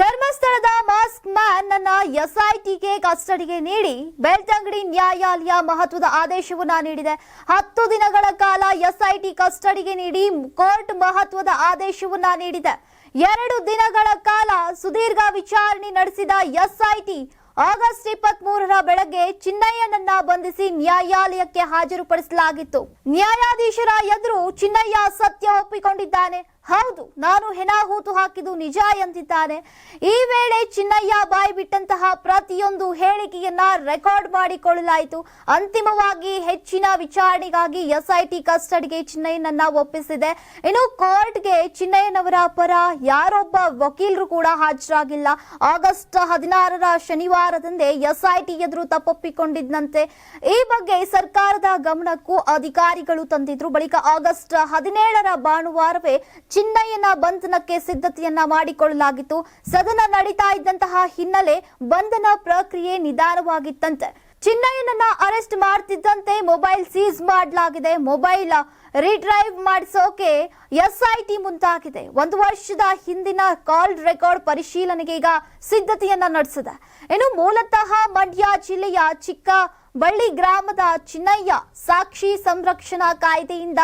ಧರ್ಮಸ್ಥಳದ mask man ನನ್ನ ಎಸ್ಐಟಿಗೆ ಕಸ್ಟಡಿಗೆ ನೀಡಿ ಬೆಳ್ತಂಗಡಿ ನ್ಯಾಯಾಲಯ ಮಹತ್ವದ ಆದೇಶವನ್ನ ನೀಡಿದೆ. ಹತ್ತು ದಿನಗಳ ಕಾಲ ಎಸ್ಐಟಿ ಕಸ್ಟಡಿಗೆ ನೀಡಿ ಕೋರ್ಟ್ ಮಹತ್ವದ ಆದೇಶವನ್ನ ನೀಡಿದೆ. ಎರಡು ದಿನಗಳ ಕಾಲ ಸುದೀರ್ಘ ವಿಚಾರಣೆ ನಡೆಸಿದ ಎಸ್ಐಟಿ ಆಗಸ್ಟ್ ಇಪ್ಪತ್ತ್ ಮೂರರ ಬೆಳಗ್ಗೆ ಚಿನ್ನಯ್ಯನನ್ನ ಬಂಧಿಸಿ ನ್ಯಾಯಾಲಯಕ್ಕೆ ಹಾಜರುಪಡಿಸಲಾಗಿತ್ತು. ನ್ಯಾಯಾಧೀಶರ ಎದುರು ಚಿನ್ನಯ್ಯ ಸತ್ಯ ಒಪ್ಪಿಕೊಂಡಿದ್ದಾನೆ. ಹೌದು, ನಾನು ಹೆಣ ಹೂತು ಹಾಕಿದ್ದು ನಿಜ ಎಂದಿದ್ದಾನೆ. ಈ ವೇಳೆ ಚಿನ್ನಯ್ಯ ಬಾಯಿ ಬಿಟ್ಟಂತಹ ಪ್ರತಿಯೊಂದು ಹೇಳಿಕೆಯನ್ನ ರೆಕಾರ್ಡ್ ಮಾಡಿಕೊಳ್ಳಲಾಯಿತು. ಅಂತಿಮವಾಗಿ ಹೆಚ್ಚಿನ ವಿಚಾರಣೆಗಾಗಿ ಎಸ್ಐಟಿ ಕಸ್ಟಡಿಗೆ ಚಿನ್ನಯ್ಯನನ್ನ ಒಪ್ಪಿಸಿದೆ. ಇನ್ನು ಕೋರ್ಟ್ಗೆ ಚಿನ್ನಯ್ಯನವರ ಪರ ಯಾರೊಬ್ಬ ವಕೀಲರು ಕೂಡ ಹಾಜರಾಗಿಲ್ಲ. ಆಗಸ್ಟ್ ಹದಿನಾರರ ಶನಿವಾರದಂದೇ ಎಸ್ಐಟಿ ಎದುರು ತಪ್ಪೊಪ್ಪಿಕೊಂಡಿದ್ದಂತೆ. ಈ ಬಗ್ಗೆ ಸರ್ಕಾರದ ಗಮನಕ್ಕೂ ಅಧಿಕಾರಿಗಳು ತಂದಿದ್ರು. ಬಳಿಕ ಆಗಸ್ಟ್ ಹದಿನೇಳರ ಭಾನುವಾರವೇ ಚಿನ್ನಯ್ಯನ ಬಂಧನಕ್ಕೆ ಸಿದ್ಧತೆಯನ್ನ ಮಾಡಿಕೊಳ್ಳಲಾಗಿತ್ತು. ಸದನ ನಡೀತಾ ಇದ್ದಂತಹ ಹಿನ್ನೆಲೆ ಬಂಧನ ಪ್ರಕ್ರಿಯೆ ನಿಧಾನವಾಗಿತ್ತಂತೆ. ಚಿನ್ನಯ್ಯನನ್ನ ಅರೆಸ್ಟ್ ಮಾಡ್ತಿದ್ದಂತೆ ಮೊಬೈಲ್ ಸೀಸ್ ಮಾಡಲಾಗಿದೆ. ಮೊಬೈಲ್ ರಿಡ್ರೈವ್ ಮಾಡಿಸೋಕೆ ಎಸ್ಐಟಿ ಮುಂದಾಗಿದೆ. ಒಂದು ವರ್ಷದ ಹಿಂದಿನ ಕಾಲ್ ರೆಕಾರ್ಡ್ ಪರಿಶೀಲನೆಗೆ ಈಗ ಸಿದ್ಧತೆಯನ್ನ ನಡೆಸಿದೆ. ಇನ್ನು ಮೂಲತಃ ಮಂಡ್ಯ ಜಿಲ್ಲೆಯ ಚಿಕ್ಕ ಬಳ್ಳಿ ಗ್ರಾಮದ ಚಿನ್ನಯ್ಯ ಸಾಕ್ಷಿ ಸಂರಕ್ಷಣಾ ಕಾಯ್ದೆಯಿಂದ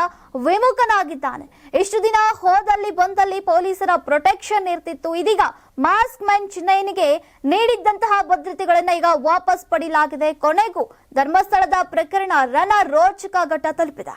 ವಿಮುಖನಾಗಿದ್ದಾನೆ. ಇಷ್ಟು ದಿನ ಹೋದಲ್ಲಿ ಬಂದಲ್ಲಿ ಪೊಲೀಸರ ಪ್ರೊಟೆಕ್ಷನ್ ಇರ್ತಿತ್ತು. ಇದೀಗ ಮಾಸ್ಕ್ ಮ್ಯಾನ್ ಚಿನ್ನಯ್ಯನಿಗೆ ನೀಡಿದ್ದಂತಹ ಭದ್ರತೆಗಳನ್ನ ಈಗ ವಾಪಸ್ ಪಡೆಯಲಾಗಿದೆ. ಕೊನೆಗೂ ಧರ್ಮಸ್ಥಳದ ಪ್ರಕರಣ ರಣ ರೋಚಕ ಘಟ್ಟ ತಲುಪಿದೆ.